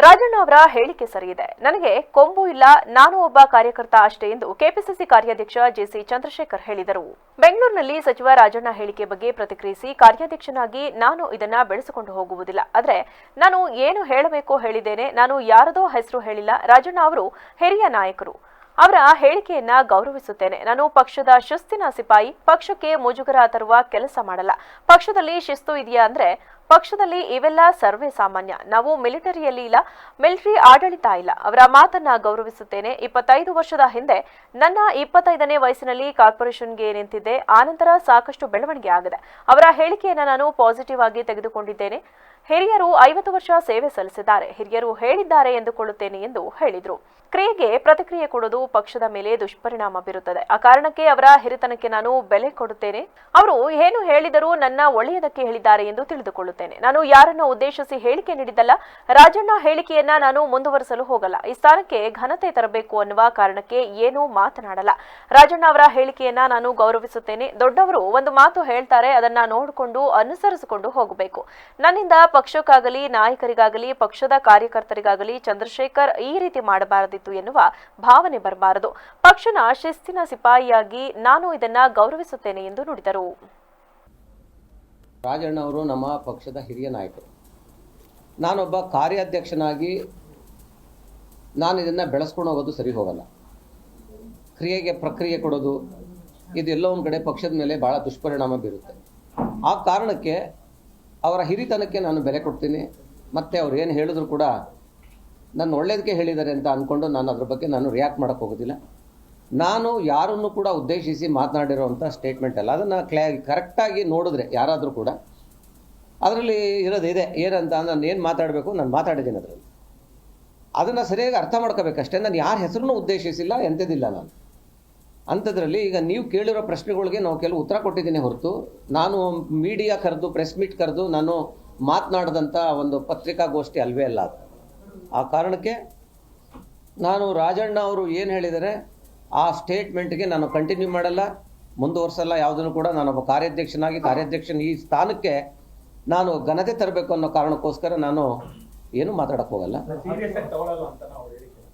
ರಾಜಣ್ಣ ಅವರ ಹೇಳಿಕೆ ಸರಿಯಿದೆ ನನಗೆ ಕೊಂಬು ಇಲ್ಲ, ನಾನು ಒಬ್ಬ ಕಾರ್ಯಕರ್ತ ಅಷ್ಟೇ ಎಂದು ಕೆಪಿಸಿಸಿ ಕಾರ್ಯಾಧ್ಯಕ್ಷ ಜೆಸಿ ಚಂದ್ರಶೇಖರ್ ಹೇಳಿದರು. ಬೆಂಗಳೂರಿನಲ್ಲಿ ಸಚಿವ ರಾಜಣ್ಣ ಹೇಳಿಕೆ ಬಗ್ಗೆ ಪ್ರತಿಕ್ರಿಯಿಸಿ ಕಾರ್ಯಾಧ್ಯಕ್ಷನಾಗಿ ನಾನು ಇದನ್ನ ಬೆಳೆಸಿಕೊಂಡು ಹೋಗುವುದಿಲ್ಲ. ಆದರೆ ನಾನು ಏನು ಹೇಳಬೇಕೋ ಹೇಳಿದ್ದೇನೆ, ನಾನು ಯಾರದೋ ಹೆಸರು ಹೇಳಿಲ್ಲ. ರಾಜಣ್ಣ ಅವರು ಹಿರಿಯ ನಾಯಕರು. ಅವರ ಹೇಳಿಕೆಯನ್ನ ಗೌರವಿಸುತ್ತೇನೆ. ನಾನು ಪಕ್ಷದ ಶಿಸ್ತಿನ ಸಿಪಾಯಿ, ಪಕ್ಷಕ್ಕೆ ಮುಜುಗರ ತರುವ ಕೆಲಸ ಮಾಡಲ್ಲ. ಪಕ್ಷದಲ್ಲಿ ಶಿಸ್ತು ಇದೆಯಾ ಅಂದ್ರೆ, ಪಕ್ಷದಲ್ಲಿ ಇವೆಲ್ಲ ಸರ್ವೇ ಸಾಮಾನ್ಯ. ನಾವು ಮಿಲಿಟರಿಯಲ್ಲಿ ಇಲ್ಲ, ಮಿಲಿಟರಿ ಆಡಳಿತ ಇಲ್ಲ. ಅವರ ಮಾತನ್ನ ಗೌರವಿಸುತ್ತೇನೆ. ಇಪ್ಪತ್ತೈದು ವರ್ಷದ ಹಿಂದೆ ನನ್ನ ಇಪ್ಪತ್ತೈದನೇ ವಯಸ್ಸಿನಲ್ಲಿ ಕಾರ್ಪೊರೇಷನ್ಗೆ ನಿಂತಿದ್ದೆ. ಆನಂತರ ಸಾಕಷ್ಟು ಬೆಳವಣಿಗೆ ಆಗಿದೆ. ಅವರ ಹೇಳಿಕೆಯನ್ನು ನಾನು ಪಾಸಿಟಿವ್ ಆಗಿ ತೆಗೆದುಕೊಂಡಿದ್ದೇನೆ. ಹಿರಿಯರು ಐವತ್ತು ವರ್ಷ ಸೇವೆ ಸಲ್ಲಿಸಿದ್ದಾರೆ. ಹಿರಿಯರು ಹೇಳಿದ್ದಾರೆ ಎಂದುಕೊಳ್ಳುತ್ತೇನೆ ಎಂದು ಹೇಳಿದರು. ಕ್ರಿಯೆಗೆ ಪ್ರತಿಕ್ರಿಯೆ ಕೊಡುವುದು ಪಕ್ಷದ ಮೇಲೆ ದುಷ್ಪರಿಣಾಮ ಬೀರುತ್ತದೆ. ಆ ಕಾರಣಕ್ಕೆ ಅವರ ಹಿರಿತನಕ್ಕೆ ನಾನು ಬೆಲೆ ಕೊಡುತ್ತೇನೆ. ಅವರು ಏನು ಹೇಳಿದರೂ ನನ್ನ ಒಳ್ಳೆಯದಕ್ಕೆ ಹೇಳಿದ್ದಾರೆ ಎಂದು ತಿಳಿದುಕೊಳ್ಳುತ್ತೇನೆ. ನಾನು ಯಾರನ್ನ ಉದ್ದೇಶಿಸಿ ಹೇಳಿಕೆ ನೀಡಿದ್ದಲ್ಲ, ರಾಜಣ್ಣ ಹೇಳಿಕೆಯನ್ನ ನಾನು ಮುಂದುವರಿಸಲು ಹೋಗಲ್ಲ. ಈ ಸ್ಥಾನಕ್ಕೆ ಘನತೆ ತರಬೇಕು ಅನ್ನುವ ಕಾರಣಕ್ಕೆ ಏನೂ ಮಾತನಾಡಲ್ಲ. ರಾಜಣ್ಣ ಅವರ ಹೇಳಿಕೆಯನ್ನ ನಾನು ಗೌರವಿಸುತ್ತೇನೆ. ದೊಡ್ಡವರು ಒಂದು ಮಾತು ಹೇಳ್ತಾರೆ, ಅದನ್ನ ನೋಡಿಕೊಂಡು ಅನುಸರಿಸಿಕೊಂಡು ಹೋಗಬೇಕು. ನನ್ನಿಂದ ಪಕ್ಷಕ್ಕಾಗಲಿ, ನಾಯಕರಿಗಾಗಲಿ, ಪಕ್ಷದ ಕಾರ್ಯಕರ್ತರಿಗಾಗಲಿ ಚಂದ್ರಶೇಖರ್ ಈ ರೀತಿ ಮಾಡಬಾರದಿತ್ತು ಎನ್ನುವ ಭಾವನೆ ಬರಬಾರದು. ಪಕ್ಷನ ಶಿಸ್ತಿನ ಸಿಪಾಯಿಯಾಗಿ ನಾನು ಇದನ್ನ ಗೌರವಿಸುತ್ತೇನೆ ಎಂದು ನುಡಿದರು. ರಾಜಣ್ಣ ಅವರು ನಮ್ಮ ಪಕ್ಷದ ಹಿರಿಯ ನಾಯಕರು. ನಾನೊಬ್ಬ ಕಾರ್ಯಾಧ್ಯಕ್ಷನಾಗಿ ನಾನು ಇದನ್ನು ಬೆಳೆಸ್ಕೊಂಡು ಹೋಗೋದು ಸರಿ ಹೋಗಲ್ಲ. ಕ್ರಿಯೆಗೆ ಪ್ರಕ್ರಿಯೆ ಕೊಡೋದು ಇದೆಲ್ಲ ಒಂದು ಕಡೆ ಪಕ್ಷದ ಮೇಲೆ ಭಾಳ ದುಷ್ಪರಿಣಾಮ ಬೀರುತ್ತೆ. ಆ ಕಾರಣಕ್ಕೆ ಅವರ ಹಿರಿತನಕ್ಕೆ ನಾನು ಬೆಲೆ ಕೊಡ್ತೀನಿ. ಮತ್ತು ಅವ್ರು ಏನು ಹೇಳಿದ್ರು ಕೂಡ ನನ್ನ ಒಳ್ಳೇದಕ್ಕೆ ಹೇಳಿದ್ದಾರೆ ಅಂತ ಅಂದ್ಕೊಂಡು ನಾನು ಅದ್ರ ಬಗ್ಗೆ ನಾನು ರಿಯಾಕ್ಟ್ ಮಾಡೋಕ್ಕೆ ಹೋಗೋದಿಲ್ಲ. ನಾನು ಯಾರನ್ನು ಕೂಡ ಉದ್ದೇಶಿಸಿ ಮಾತನಾಡಿರೋವಂಥ ಸ್ಟೇಟ್ಮೆಂಟ್ ಅಲ್ಲ. ಅದನ್ನು ಕ್ಲಾ ಕರೆಕ್ಟಾಗಿ ನೋಡಿದ್ರೆ ಯಾರಾದರೂ ಕೂಡ ಅದರಲ್ಲಿ ಇರೋದು ಇದೆ. ಏನಂತ ನಾನು ಏನು ಮಾತಾಡಬೇಕು? ನಾನು ಮಾತಾಡಿದ್ದೀನಿ ಅದರಲ್ಲಿ. ಅದನ್ನು ಸರಿಯಾಗಿ ಅರ್ಥ ಮಾಡ್ಕೋಬೇಕಷ್ಟೇ. ನಾನು ಯಾರ ಹೆಸರನ್ನು ಉದ್ದೇಶಿಸಿಲ್ಲ ಎಂಥದಿಲ್ಲ ನಾನು. ಅಂಥದ್ರಲ್ಲಿ ಈಗ ನೀವು ಕೇಳಿರೋ ಪ್ರಶ್ನೆಗಳಿಗೆ ನಾವು ಕೆಲವು ಉತ್ತರ ಕೊಟ್ಟಿದ್ದೀನಿ ಹೊರತು. ನಾನು ಮೀಡಿಯಾ ಕರೆದು ಪ್ರೆಸ್ ಮೀಟ್ ಕರೆದು, ನಾನು ಮಾತನಾಡಿದಂಥ ಒಂದು ಪತ್ರಿಕಾಗೋಷ್ಠಿ ಅಲ್ವೇ ಅಲ್ಲ ಅದು. ಆ ಕಾರಣಕ್ಕೆ ನಾನು ರಾಜಣ್ಣ ಅವರು ಏನು ಹೇಳಿದರೆ, ಆ ಸ್ಟೇಟ್ಮೆಂಟ್ಗೆ ನಾನು ಕಂಟಿನ್ಯೂ ಮಾಡಲ್ಲ. ಮುಂದುವರ್ಸಲ್ಲ, ಯಾವುದನ್ನು ಕೂಡ ನಾನೊಬ್ಬ ಕಾರ್ಯಾಧ್ಯಕ್ಷನಾಗಿ, ಕಾರ್ಯಾಧ್ಯಕ್ಷನ ಈ ಸ್ಥಾನಕ್ಕೆ ನಾನು ಘನತೆ ತರಬೇಕು ಅನ್ನೋ ಕಾರಣಕ್ಕೋಸ್ಕರ ನಾನು ಏನು ಮಾತಾಡಕ್ಕೆ ಹೋಗಲ್ಲ